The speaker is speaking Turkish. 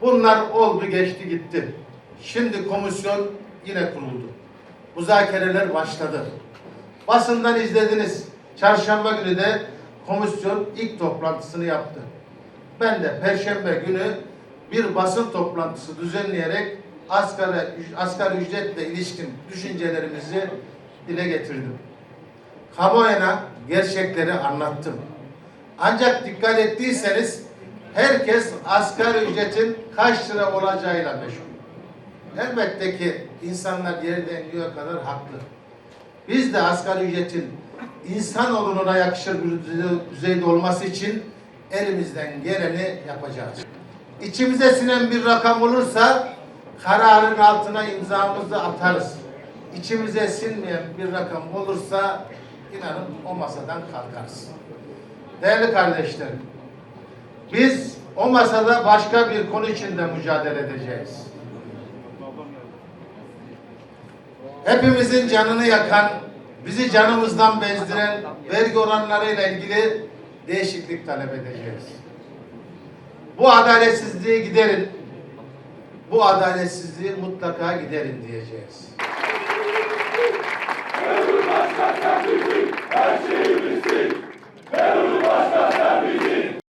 Bunlar oldu geçti gitti. Şimdi komisyon yine kuruldu. Müzakereler başladı. Basından izlediniz. Çarşamba günü de komisyon ilk toplantısını yaptı. Ben de perşembe günü bir basın toplantısı düzenleyerek asgari, asgari ücretle ilişkin düşüncelerimizi dile getirdim. Kamuoyuna gerçekleri anlattım. Ancak dikkat ettiyseniz herkes asgari ücretin kaç lira olacağıyla meşgul. Elbette ki insanlar yerden göğe kadar haklı. Biz de asgari ücretin insanoğluna yakışır bir düzeyde olması için elimizden geleni yapacağız. İçimize sinen bir rakam olursa kararın altına imzamızı atarız. İçimize sinmeyen bir rakam olursa inanın o masadan kalkarız. Değerli kardeşlerim, biz o masada başka bir konu içinde mücadele edeceğiz. Hepimizin canını yakan, bizi canımızdan bezdiren vergi oranlarıyla ilgili değişiklik talep edeceğiz. Bu adaletsizliği giderin. Bu adaletsizliği mutlaka giderin diyeceğiz.